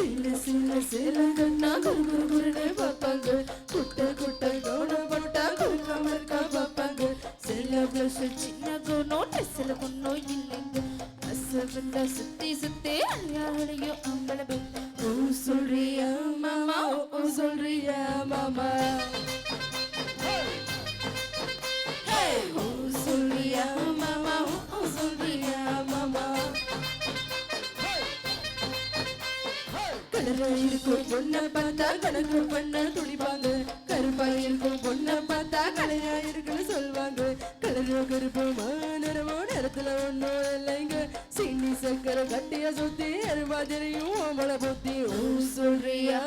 சின்ன சின்ன சேலங்கன்னா குரு குரு குருன்னு பார்ப்பாங்க குட்ட குட்ட கவுன போட்டா குறுக்காம இருக்கா பார்ப்பாங்க சில பிளஸ் சின்ன குணம் ட்ரெஸ்ல ஒன்றும் இல்லைங்க. அசவந்தா சுத்தி சுத்தி அழியாளையும் அம்பளவு ஓ சொல்றியா மாமா ஓ சொல்றியா மாமா? கலரா இருக்கும் பொண்ணை பார்த்தா கணக்கு பண்ண துடிப்பாங்க. கருப்பா இருக்கும் பொண்ணை பார்த்தா கலையா இருக்குன்னு சொல்லுவாங்க கலரோ கருப்பு மாநிறமோ நேரத்துல ஒன்றும் இல்லைங்க. சீனி சக்கரை கட்டிய சுத்தி எருமா தெரியும் மலை புத்தி ஊ சொல்றியா?